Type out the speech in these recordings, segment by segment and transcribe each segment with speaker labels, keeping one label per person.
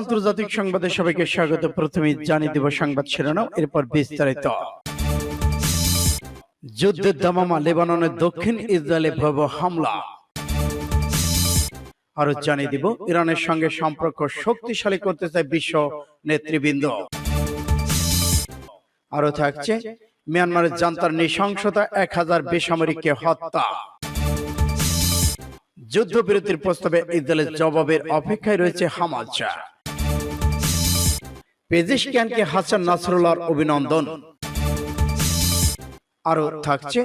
Speaker 1: আন্তর্জাতিক সংবাদে সবাইকে স্বাগত। প্রথমে জানিয়ে দেব সংবাদ শিরোনাম, এরপর বিস্তারিত। যুদ্ধের দামামা লেবাননের দক্ষিণ ইসরায়েলে ভয়াবহ হামলা। আরও জানিয়ে দিব, ইরানের সঙ্গে সম্পর্ক শক্তিশালী করতে চায় বিশ্ব নেতৃবৃন্দ। আরও থাকছে, মিয়ানমারের জান্তার নৃশংসতা, এক হাজার বেসামরিককে হত্যা। যুদ্ধবিরতির প্রস্তাবে ইসরায়েলের জবাবের অপেক্ষায় রয়েছে হামাজ পেজিশকিয়ানকে হাসান নাসরুল্লাহর অভিনন্দন। আরও থাকছে,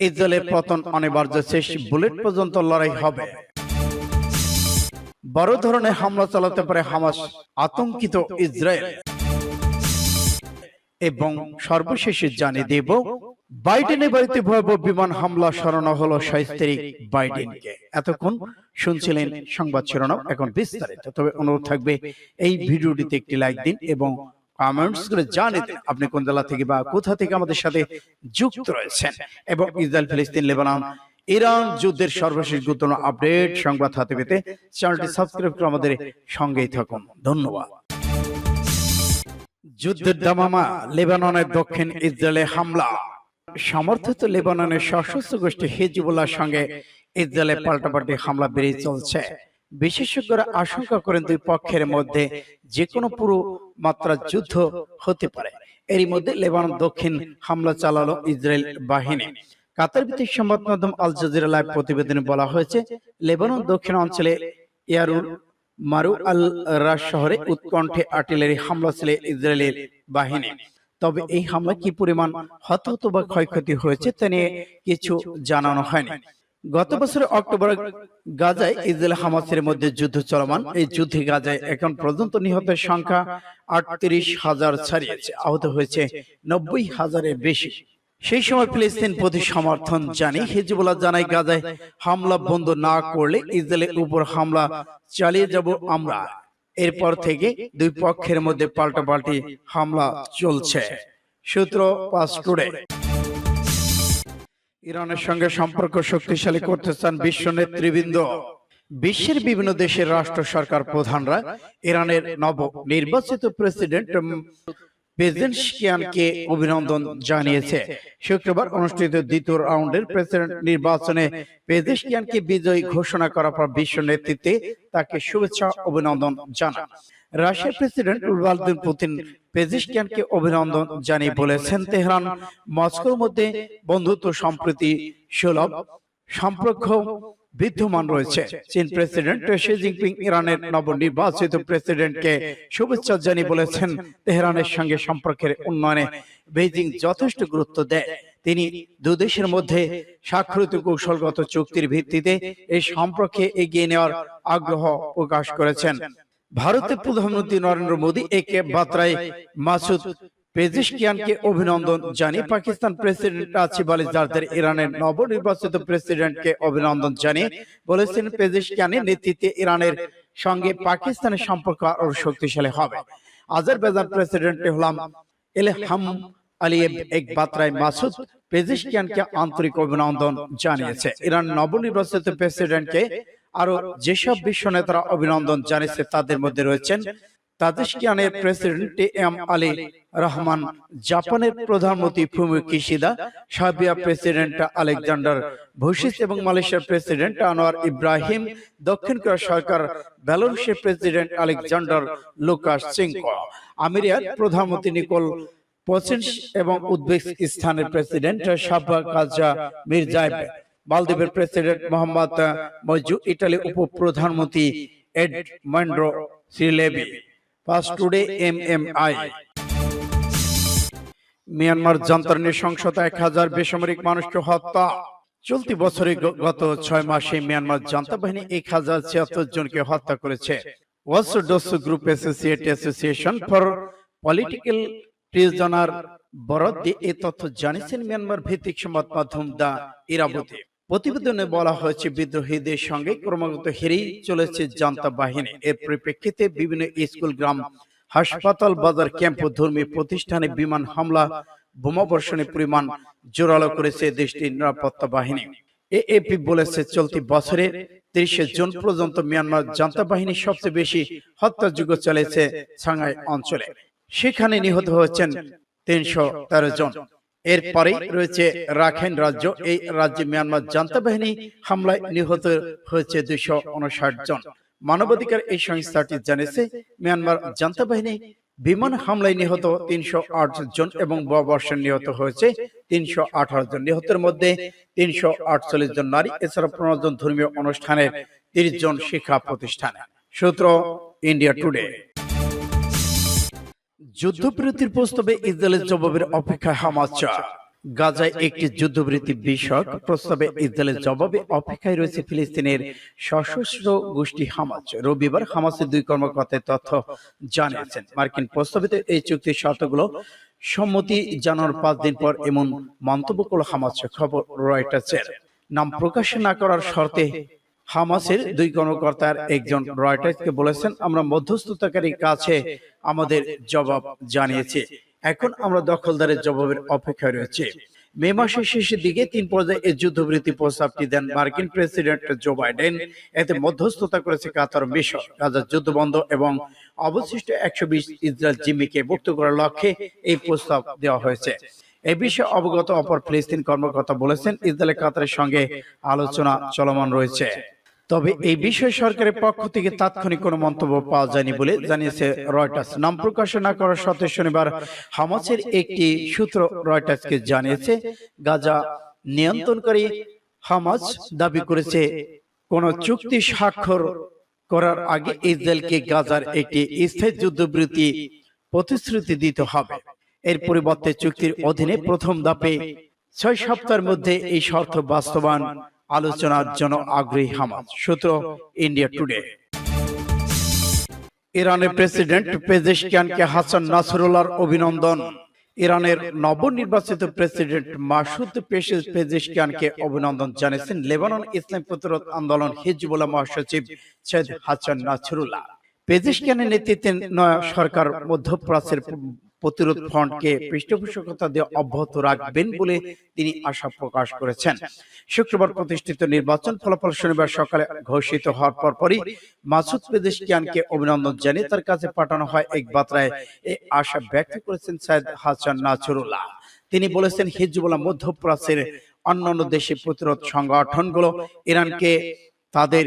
Speaker 1: ইসরায়েলের পতন অনিবার্য শেষ বুলেট পর্যন্ত লড়াই হবে। বড় ধরনের হামলা চালাতে পারে হামাস, আতঙ্কিত ইসরায়েল। এবং সর্বশেষে জানিয়ে দেব বাইডেনের বাড়িতে ভয়াবহ বিমান হামলা সরানো হলো সাহিত্যিক বাইডেনকে। এতক্ষণ শুনছিলেন সংবাদ শিরোনাম এখন বিস্তারিত। তবে অনুরোধ থাকবে এই ভিডিওটিতে একটি লাইক দিন এবং কমেন্টস করে জানিয়ে দিন আপনি কোন জেলা থেকে বা কোথা থেকে আমাদের সাথে যুক্ত রয়েছেন এবং ইসরায়েল ফিলিস্তিন লেবানন ইরান যুদ্ধের সর্বশেষ গুরুত্বপূর্ণ আপডেট সংবাদ হাতে পেতে চ্যানেলটি সাবস্ক্রাইব করে আমাদের সঙ্গেই থাকুন। ধন্যবাদ। যুদ্ধের দামামা লেবাননের দক্ষিণ ইসরায়েলে হামলা সমর্থিত লেবাননের সশস্ত্র গোষ্ঠী হিজবুল্লাহর সঙ্গে ইসরায়েলে পাল্টাপাল্টি হামলা বেড়ে চলছে। বিশেষজ্ঞরা আশঙ্কা করেন দুই পক্ষের মধ্যে যে কোনো পুরো মাত্রার যুদ্ধ হতে পারে। এরই মধ্যে লেবানন দক্ষিণ হামলা চালালো ইসরায়েল বাহিনী। কাতার ভিত্তিক সংবাদ মাধ্যম আল জাজিরা লাইভ প্রতিবেদনে বলা হয়েছে, লেবানন দক্ষিণ অঞ্চলে ইয়ারুল মারু আল রাস শহরে উৎকণ্ঠে আর্টিলারি হামলা ছিল ইসরায়েলের বাহিনী। তবে এই হামলা কি পরিমাণ হতাহত বা ক্ষয়ক্ষতি হয়েছে তা নিয়ে কিছু জানানো হয়নি। গত বছরের অক্টোবর গাজায় ইসরায়েল হামাসের মধ্যে যুদ্ধ চলমান। এই যুদ্ধে গাজায় এখন পর্যন্ত নিহতের সংখ্যা আটত্রিশ হাজার ছাড়িয়েছে আহত হয়েছে নব্বই হাজারের বেশি। সেই সময় ফিলিস্তিন প্রতি সমর্থন জানি হিজবুল্লাহ জানাই গাজায় হামলা বন্ধ না করলে ইসরায়েলের উপর হামলা চালিয়ে যাব আমরা। এরপর থেকে দুই পক্ষের মধ্যে পাল্টাপাল্টি হামলা চলছে। সূত্র পাস করে। ইরানের সঙ্গে সম্পর্ক শক্তিশালী করতে চান বিশ্ব নেতৃবৃন্দ। বিশ্বের বিভিন্ন দেশের রাষ্ট্র সরকার প্রধানরা ইরানের নব নির্বাচিত প্রেসিডেন্ট পেজেন্সকিয়ানকে অভিনন্দন জানিয়েছে। শুক্রবার অনুষ্ঠিত দ্বিতীয় রাউন্ডের প্রেসিডেন্ট নির্বাচনে বিজয়ী ঘোষণা করার পর বিশ্ব নেতৃত্বে তাকে শুভেচ্ছা, অভিনন্দন জানান। রাশিয়ার প্রেসিডেন্ট ভ্লাদিমির পুতিন পেজিশকিয়ানকে অভিনন্দন জানিয়ে বলেছেন, তেহরান, মস্কোর মধ্যে বন্ধুত্ব সম্প্রীতি সুলভ, সম্পর্ক বিদ্যমান রয়েছে। চীন প্রেসিডেন্ট শি জিনপিং ইরানের নবনির্বাচিত প্রেসিডেন্টকে শুভেচ্ছা জানিয়ে বলেছেন, তেহরানের সঙ্গে সম্পর্কের উন্নয়নে বেইজিং যথেষ্ট গুরুত্ব দেয়। তিনি দুদেশের মধ্যে স্বাক্ষরিত কৌশলগত চুক্তির ভিত্তিতে এই সম্পর্কে এগিয়ে নেওয়ার আগ্রহ প্রকাশ করেছেন। ভারতের প্রধানমন্ত্রী নরেন্দ্র মোদী একে বার্তায় মাসুদ পেজিশকিয়ানকে অভিনন্দন জানিয়ে পাকিস্তান প্রেসিডেন্ট আসিফ আলী ইরানের নবনির্বাচিত প্রেসিডেন্টকে অভিনন্দন জানিয়ে বলেছেন পেজিশকিয়ানের নেতৃত্বে ইরানের সঙ্গে পাকিস্তানের সম্পর্ক শক্তিশালী হবে। প্রেসিডেন্ট হলাম এলহাম এক বার্তায় মাসুদ। পেজিশকিয়ানকে আন্তরিক অভিনন্দন জানিয়েছে। ইরান নবনির্বাচিত প্রেসিডেন্টকে আরও যেসব বিশ্ব নেতারা অভিনন্দন জানিয়েছে তাদের মধ্যে রয়েছেন তাজিকিস্তানের প্রেসিডেন্ট এম আলী রহমান জাপানের প্রধানমন্ত্রী Fumio Kishida Serbia president Alexander Vucic এবং মালয়েশিয়ার প্রেসিডেন্ট আনোয়ার ইব্রাহিম দক্ষিণ কোরিয়া সরকার বেলারুশের প্রেসিডেন্ট আলেকজান্ডার লুকাস সিংকো আমিরিয়ার প্রধানমন্ত্রী নিকোল পচেন্স এবং উজবেকিস্তানের প্রেসিডেন্ট শাব্বা কাজা মির্জায়েভ মালদ্বীপের প্রেসিডেন্ট মোহাম্মদ মজু ইটালি উপ প্রধানমন্ত্রী এড মন্ড্রো syllabi first today M M I Myanmar যন্ত্র নৃশংসতা এক হাজার বেসামরিক মানুষকে হত্যা চলতি বছরে গত ছয় মাসে মিয়ানমার জান্তা বাহিনী এক হাজার ছিয়াত্তর জনকে হত্যা করেছে। ওয়াসডোস group associate association for political prisoner বরাদ দিয়ে এই তথ্য জানিয়েছেন মিয়ানমার ভিত্তিক সংবাদ মাধ্যম দা ইরাবতী। প্রতিবেদনে বলা হয়েছে, বিদ্রোহীদের সঙ্গে ক্রমাগত হেরেই চলেছে জান্তা বাহিনী। এর পরিপ্রেক্ষিতে বিভিন্ন স্কুল, গ্রাম, হাসপাতাল, বাজার ক্যাম্প ও ধর্মীয় প্রতিষ্ঠানে বিমান হামলা, বোমা বর্ষণের পরিমাণ জোরালো করেছে দেশটির নিরাপত্তা বাহিনী। এএপি বলেছে, চলতি বছরে তিরিশে জুন পর্যন্ত মিয়ানমার জান্তা বাহিনী সবচেয়ে বেশি হত্যাযোগ্য চলেছে সাংহাই অঞ্চলে। সেখানে নিহত হয়েছেন তিনশো তেরো জন। এরপরেই রয়েছে রাখাইন রাজ্য। এই রাজ্যে মিয়ানমার জান্তা বাহিনী হামলায় নিহত হয়েছে দুইশো উনষাট জন। মানবাধিকার এই সংস্থাটি জানিয়েছে, মিয়ানমার জান্তা বাহিনী বিমান হামলায় নিহত তিনশো আট জন এবং বর্ষণ নিহত হয়েছে তিনশো আঠারো জন। নিহতের মধ্যে তিনশো আটচল্লিশ জন নারী, এছাড়া পনেরো জন ধর্মীয় অনুষ্ঠানের তিরিশ জন শিক্ষা প্রতিষ্ঠানে। সূত্র ইন্ডিয়া টুডে। যুদ্ধবিরতির প্রস্তাবে ইসরায়েলের জবাবের অপেক্ষায় হামাস গাজায় একটি যুদ্ধবিরতি বিষয়ক প্রস্তাবে ইসরায়েলের জবাবে অপেক্ষায় রয়েছে ফিলিস্তিনের সশস্ত্র গোষ্ঠী হামাজ রবিবার হামাসের দুই কর্মকর্তার তথ্য জানিয়েছেন। মার্কিন প্রস্তাবিত এই চুক্তির শর্তগুলো সম্মতি জানানোর পাঁচ দিন পর এমন মন্তব্য করল হামাস খবর রয়টার্সের। নাম প্রকাশ না করার শর্তে হামাসের দুই কর্মকর্তার একজন রয়টার্সকে বলেছেন আমরা মধ্যস্থতাকারীর কাছে আমাদের জবাব জানিয়েছি। এখন আমরা দখলদারের জবাবের অপেক্ষায় রয়েছে। মে মাসের শেষের দিকে তিন পর্যায়ে এই যুদ্ধবৃত্তি প্রস্তাবটি দেন মার্কিন প্রেসিডেন্ট জো বাইডেন। এতে মধ্যস্থতা করেছে কাতার মিশর। গাজার যুদ্ধ বন্ধ এবং অবশিষ্ট একশো বিশ ইসরায়েল জিম্মিকে মুক্ত করার লক্ষ্যে এই প্রস্তাব দেওয়া হয়েছে। এ বিষয়ে অবগত অপর ফিলিস্তিন কর্মকর্তা বলেছেন ইসরায়েল কাতারের সঙ্গে আলোচনা চলমান রয়েছে তবে এই বিষয়ে সরকারের পক্ষ থেকে তাৎক্ষণিক কোনো মন্তব্য পাওয়া যায়নি বলে জানিয়েছে রয়টার্স নাম প্রকাশ না করার সত্ত্বে শনিবার হামাসের একটি সূত্র রয়টার্সকে জানিয়েছে গাজা নিয়ন্ত্রণকারী হামাস দাবি করেছে কোন চুক্তি স্বাক্ষর করার আগে ইসরায়েলকে গাজার একটি স্থায়ী যুদ্ধবিরতি প্রতিশ্রুতি দিতে হবে। এর পরিবর্তে চুক্তির অধীনে প্রথম ধাপে ছয় সপ্তাহের মধ্যে এই শর্ত বাস্তবায়ন আলোচনার জন্য আগ্রহী হামাজ সূত্র ইন্ডিয়া টুডে ইরানের প্রেসিডেন্ট পেজেশকিয়ানকে হাসান নাসরুল্লাহর অভিনন্দন। ইরানের নবনির্বাচিত প্রেসিডেন্ট মাসুদ পেজেশকিয়ানকে অভিনন্দন জানিয়েছেন। লেবানন ইসলাম প্রতিরোধ আন্দোলন হিজবুল্লাহ মহাসচিব সৈয়দ হাসান নাসরুল্লাহ। পেজেশকিয়ানের নেতৃত্বে নয়া সরকার মধ্যপ্রাচ্যের প্রতিরোধ ফ্রন্টকে পৃষ্ঠপোষকতা দিয়ে অব্যাহত রাখবেন বলে তিনি আশা প্রকাশ করেছেন। শুক্রবার প্রতিষ্ঠিত নির্বাচন ফলাফল শনিবার সকালে ঘোষিত হওয়ার পরপরই মাসুদ পেদেশকিয়ানকে অভিনন্দন জানিয়ে তার কাছে পাঠানো হয় এক বার্তায় এই আশা ব্যক্ত করেছেন সাইদ হাসান নাছরুল্লাহ তিনি বলেছেন হিজবুল্লাহ মধ্যপ্রাচ্যের অন্যান্য দেশে প্রতিরোধ সংগঠনগুলো ইরানকে তাদের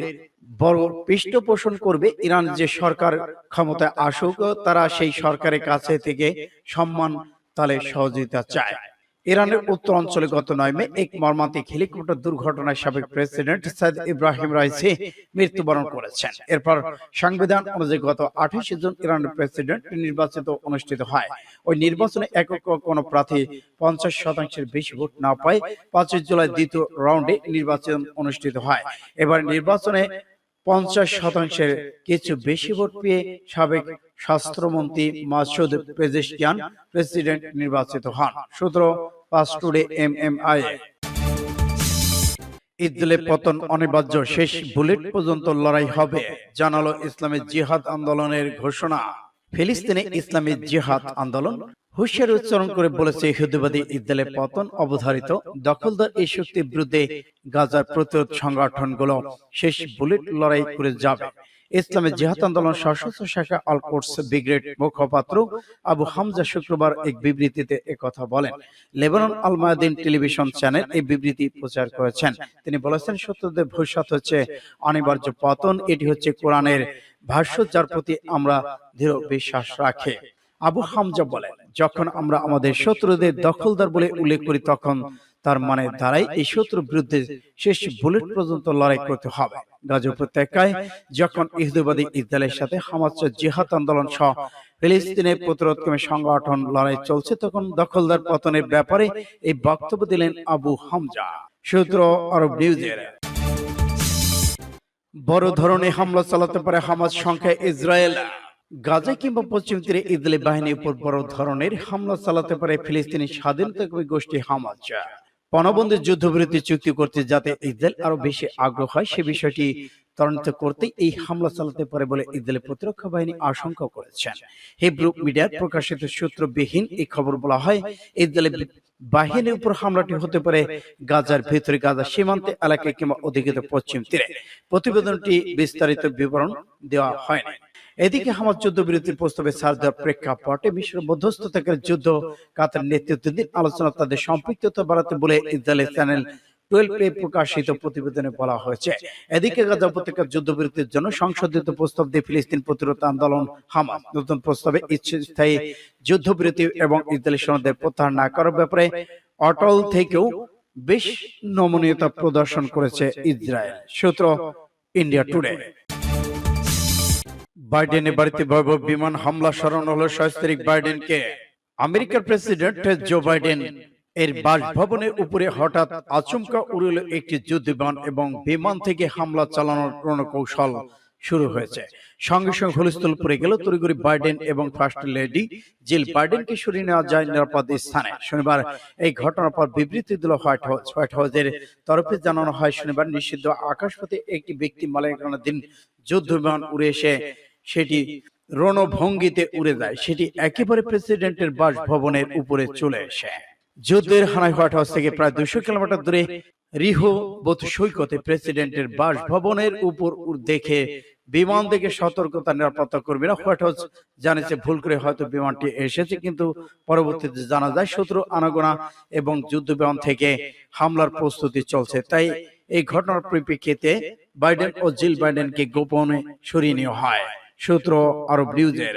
Speaker 1: বড় পৃষ্ঠপোষণ করবে ইরান যে সরকার ক্ষমতায় আসুক, তারা সেই সরকারের কাছে থেকে সম্মান তালে সহযোগিতা চায়। ইরানের উত্তর অঞ্চলে গত নয় মে এক মর্মান্তিক হেলিকপ্টার দুর্ঘটনায় সাবেক প্রেসিডেন্ট সাইদ ইব্রাহিম রাইসি মৃত্যুবরণ করেছেন। এরপর সংবিধান অনুযায়ী গত আঠাশে জুন ইরানের প্রেসিডেন্ট নির্বাচিত অনুষ্ঠিত হয়। ওই নির্বাচনে একক কোন প্রার্থী পঞ্চাশ শতাংশের বেশি ভোট না পায় পাঁচই জুলাই দ্বিতীয় রাউন্ডে নির্বাচন অনুষ্ঠিত হয়। এবার নির্বাচনে পঞ্চাশ শতাংশের কিছু বেশি ভোট পেয়ে সাবেক স্বাস্থ্যমন্ত্রী মাসুদ পেজেশকিয়ান প্রেসিডেন্ট নির্বাচিত হন। সূত্র Pars Today M M I ইসরায়েলের পতন অনিবার্য শেষ বুলেট পর্যন্ত লড়াই হবে জানালো ইসলামের জিহাদ আন্দোলনের ঘোষণা। ফিলিস্তিনে ইসলামী জিহাদ আন্দোলন হুঁশিয়ার উচ্চারণ করে বলেছে ইহুদিবাদী ইসরায়েলের পতন অবধারিত। দখলদার এই শক্তির বিরুদ্ধে গাজার প্রতিরোধ সংগঠনগুলো শেষ বুলেট লড়াই করে যাবে। ইসলামের জিহাদ আন্দোলন সশস্ত্র শাখা আল কোর্স ব্রিগেড মুখপাত্র আবু হামজা শুক্রবার এক বিবৃতিতে একথা বলেন। Lebanon Al Mayadeen television channel এই বিবৃতি প্রচার করেছেন। তিনি বলেছেন সত্যদের ভবিষ্যৎ হচ্ছে অনিবার্য পতন। এটি হচ্ছে কোরআনের ভাষ্য যার প্রতি আমরা দৃঢ় বিশ্বাস রাখি। আবু হামজা বলেন যখন আমরা আমাদের শত্রুদের দখলদার বলে উল্লেখ করি তখন তার মানে দ্বারাই এই শত্রুর বিরুদ্ধে শেষ বুলেট পর্যন্ত লড়াই করতে হবে। গাজা উপত্যকায় যখন ইহুদিবাদী ইসরায়েলের সাথে হামাস জিহাদ আন্দোলন সহ ফিলিস্তিনের প্রতিরোধকামী সংগঠন লড়াই চলছে তখন দখলদার পতনের ব্যাপারে এই বক্তব্য দিলেন আবু হামজা। সূত্র আরব নিউজের। বড় ধরনের হামলা চালাতে পারে হামাস সংখ্যা ইসরায়েল। গাজা কিংবা পশ্চিম তীরে ইসরায়েলি বাহিনীর উপর বড় ধরনের হামলা চালাতে পারে ফিলিস্তিনি স্বাধীনতাকামী গোষ্ঠী হামাজ পণবন্দি যুদ্ধবিরতি চুক্তি করতে যাতে ইসরায়েল আরও বেশি আগ্রহ হয়, সে বিষয়টি ত্বরান্বিত করতে এই হামলা চালাতে পারে বলে ইসরায়েলের প্রতিরক্ষা বাহিনী আশঙ্কা করেছেন। হিব্রু মিডিয়ার প্রকাশিত সূত্রবিহীন এই খবর বলা হয়, ইসরায়েলের বাহিনীর উপর হামলাটি হতে পারে গাজার ভেতরে, গাজা সীমান্তে, এলাকায় কিংবা অধিকৃত পশ্চিম তীরে। প্রতিবেদনটি বিস্তারিত বিবরণ দেওয়া হয়নি। এদিকে হামাস যুদ্ধ বিরতির প্রস্তাবে দেওয়ার প্রেক্ষাপটে মিশ্র মধ্যস্থতাকে যুদ্ধ কাতার নেতৃত্বাধীন আলোচনা তাদের সম্পৃক্ততা বাড়াতে বলে ইসরায়েলের চ্যানেল টুয়েলভ প্রকাশিত প্রতিবেদনে বলা হয়েছে। এদিকে গাজা উপত্যকার যুদ্ধবিরতির জন্য সংশোধিত প্রস্তাব দিয়ে ফিলিস্তিন প্রতিরোধ আন্দোলন হামাস নতুন প্রস্তাবে স্থায়ী যুদ্ধবিরতি এবং ইসরায়েলি সনদের প্রত্যাহার না করার ব্যাপারে অটল থেকেও বেশ নমনীয়তা প্রদর্শন করেছে ইসরায়েল। সূত্র ইন্ডিয়া টুডে বাইডেনের বাড়িতে ভয়াবহ বিমান হামলা স্মরণ হলো সস্ত্রীক বাইডেনকে। আমেরিকার প্রেসিডেন্ট জো বাইডেন এর বাসভবনের উপরে হঠাৎ আচমকা উড়ে এলো একটি যুদ্ধ বিমান এবং বিমান থেকে হামলা চালানোর রণকৌশল শুরু হয়েছে। সঙ্গে সঙ্গে হুলস্থুল পড়ে গেল তড়িগড়ি বাইডেন এবং ফার্স্ট লেডি জিল বাইডেনকে সরিয়ে নেওয়া যায় নিরাপদ স্থানে। শনিবার এই ঘটনার পর বিবৃতি দিল হোয়াইট হাউস। হোয়াইট হাউসের তরফে জানানো হয় শনিবার নিষিদ্ধ আকাশপথে একটি ব্যক্তি মালিকানা দিন যুদ্ধ বিমান উড়ে এসে সেটি রণভঙ্গিতে উড়ে যায়, সেটি একেবারে প্রেসিডেন্টের বাসভবনের উপরে চলে এসে যুদ্ধের হানায় হোয়াইট হাউস থেকে প্রায় দুশো কিলোমিটার দূরে রিহো বোধ সৈকতে প্রেসিডেন্টের বাসভবনের উপর দেখে বিমান সতর্কতা নিরাপত্তা কর্মীরা হোয়াইট হাউস জানিয়েছে, ভুল করে হয়তো বিমানটি এসেছে, কিন্তু পরবর্তীতে জানা যায় শত্রু আনাগোনা এবং যুদ্ধ বিমান থেকে হামলার প্রস্তুতি চলছে। তাই এই ঘটনার পরিপ্রেক্ষিতে বাইডেন ও জিল বাইডেনকে গোপনে সরিয়ে নেওয়া হয়। সূত্র আরব নিউজের